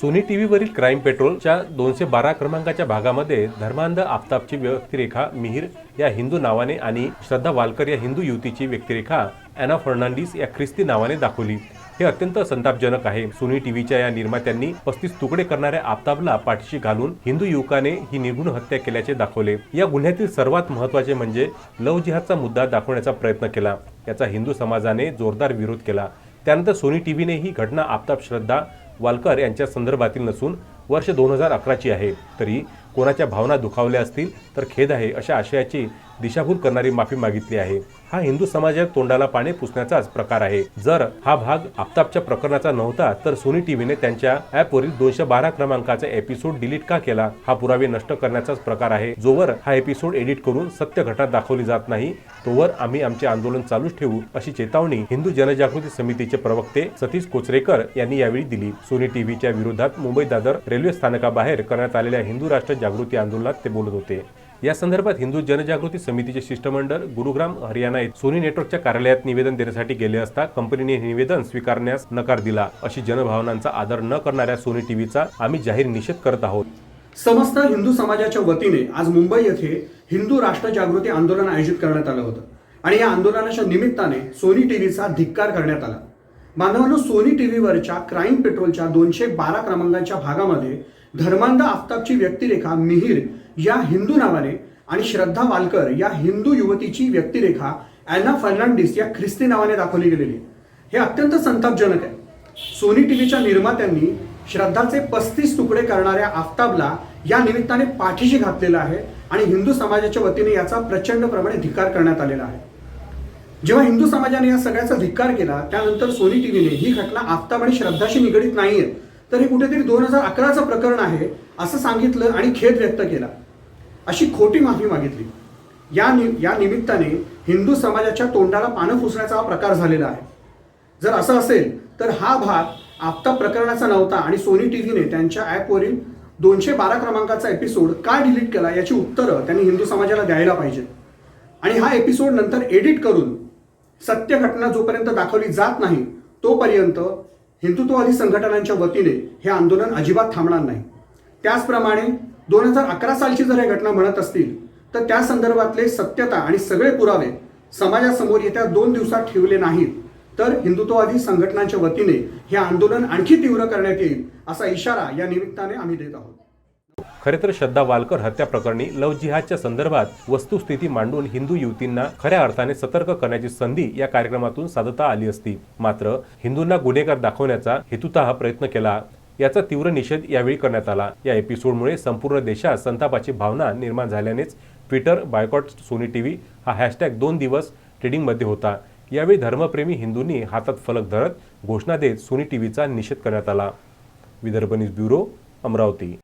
Sony टीव्हीवरील crime पेट्रोलच्या दोनशे बारा क्रमांकाच्या भागामध्ये धर्मांध आफताबची व्यक्तिरेखा मिहिर या हिंदू नावाने आणि श्रद्धा वालकर या हिंदू युवतीची व्यक्तिरेखा अॅना फर्नांडिस या ख्रिस्ती नावाने दाखवली. हे अत्यंत संतापजनक आहे. सोनी टीव्हीच्या या निर्मात्यांनी पस्तीस तुकडे करणाऱ्या आफताबला पाठीशी घालून हिंदू युवकाने ही निर्गुण हत्या केल्याचे दाखवले. या गुन्ह्यातील सर्वात महत्त्वाचे म्हणजे लव जिहादचा मुद्दा दाखवण्याचा प्रयत्न केला. याचा हिंदू समाजाने जोरदार विरोध केला. त्यानंतर सोनी टीव्हीने ही घटना आफताब श्रद्धा वालकर यांच्या संदर्भातील नसून वर्ष दोन हजार अकराची आहे. तरी कोणाच्या भावना दुखावल्या असतील तर खेद आहे अशा आशयाची दिशाभूल करणारी माफी मागितली आहे. हा हिंदू समाजात तोंडाला पाणी पुसण्याचाच प्रकार आहे. जर हा भाग आफताबच्या प्रकरणाचा नव्हता तर सोनी टीव्हीने त्यांच्या ऍपवरील दोनशे बारा क्रमांकाचा एपिसोड डिलीट का केला? हा पुरावे नष्ट करण्याचाच प्रकार आहे. जोवर हा एपिसोड एडिट करून सत्य घटना दाखवली जात नाही तोवर आम्ही आमचे आंदोलन चालूच ठेवू अशी चेतावणी हिंदू जनजागृती समितीचे प्रवक्ते सतीश कोचरेकर यांनी यावेळी दिली. सोनी टीव्हीच्या विरोधात मुंबई दादर रेल्वे स्थानकाबाहेर करण्यात आलेल्या हिंदू राष्ट्र जागृती आंदोलनात ते बोलत होते. या संदर्भात हिंदू जनजागृती समितीचे शिष्टमंडळ गुरुग्राम हरियाणा येथे सोनी नेटवर्कच्या कार्यालयात निवेदन देण्यासाठी गेले असता कंपनीने हे निवेदन स्वीकारण्यास नकार दिला. अशी जनभावनांचा आदर न करणाऱ्या सोनी टीव्हीचा आम्ही जाहीर निषेध करत आहोत. समस्त हिंदू समाजाच्या वतीने आज मुंबई येथे हिंदू राष्ट्र जागृती आंदोलन आयोजित करण्यात आलं होतं. आणि या आंदोलनाच्या निमित्ताने सोनी टीव्हीचा धिक्कार करण्यात आला. बांधवांनो सोनी टीव्हीवरच्या क्राईम पेट्रोलच्या दोनशे बारा क्रमांकाच्या भागामध्ये धर्मांध आफताबची व्यक्तिरेखा मिहिर या हिंदू नावाने आणि श्रद्धा वालकर या हिंदू युवतीची व्यक्तिरेखा अॅना फर्नांडिस या ख्रिस्ती नावाने दाखवली गेलेली. हे अत्यंत संतापजनक आहे. सोनी टीव्हीच्या निर्मात्यांनी श्रद्धाचे पस्तीस तुकडे करणाऱ्या आफताबला या निमित्ताने पाठीशी घातलेला आहे आणि हिंदू समाजाच्या वतीने याचा प्रचंड प्रमाणे धिकार करण्यात आलेला आहे. जेव्हा हिंदू समाजाने या सगळ्याचा धिक्कार केला त्यानंतर सोनी टीव्हीने ही घटना आफताब आणि श्रद्धाशी निगडीत नाहीये. तर हे कुठेतरी दोन हजार अकराचं प्रकरण आहे असं सांगितलं आणि खेद व्यक्त केला. अशी खोटी माफी मागितली. या नि या निमित्ताने हिंदू समाजाच्या तोंडाला पानं फुसण्याचा हा प्रकार झालेला आहे. जर असं असेल तर हा भाग आफताब प्रकरणाचा नव्हता आणि सोनी टीव्हीने त्यांच्या ॲपवरील दोनशे बारा क्रमांकाचा एपिसोड का डिलीट केला याची उत्तरं त्यांनी हिंदू समाजाला द्यायला पाहिजे आणि हा एपिसोड नंतर एडिट करून सत्य घटना जोपर्यंत दाखवली जात नाही तोपर्यंत हिंदुत्ववादी संघटनांच्या वतीने हे आंदोलन अजिबात थांबणार नाही. त्याचप्रमाणे दोन हजार अकरा सालची जर हे घटना म्हणत असतील तर त्या संदर्भातले सत्यता आणि सगळे पुरावे समाजासमोर येत्या दोन दिवसात ठेवले नाहीत. तर हिंदुत्ववादी संघटनांच्या वतीने हे आंदोलन आणखी तीव्र करण्यात येईल असा इशारा या निमित्ताने आम्ही देत आहोत. खरे तर श्रद्धा वालकर हत्या प्रकरणी लव जिहादच्या संदर्भात वस्तुस्थिती मांडून हिंदू युवतींना खऱ्या अर्थाने सतर्क करण्याची संधी या कार्यक्रमातून साधता आली असती. मात्र हिंदूंना गुन्हेगार दाखवण्याचा हेतुता प्रयत्न केला. याचा तीव्र निषेध यावेळी करण्यात आला. या एपिसोडमुळे संपूर्ण देशात संतापाची भावना निर्माण झाल्यानेच ट्विटर बायकॉट सोनी टीव्ही हा हॅशटॅग दोन दिवस ट्रेडिंगमध्ये होता. यावेळी धर्मप्रेमी हिंदूंनी हातात फलक धरत घोषणा देत सोनी टीव्हीचा निषेध करण्यात आला. Vidarbha news bureau Amravati.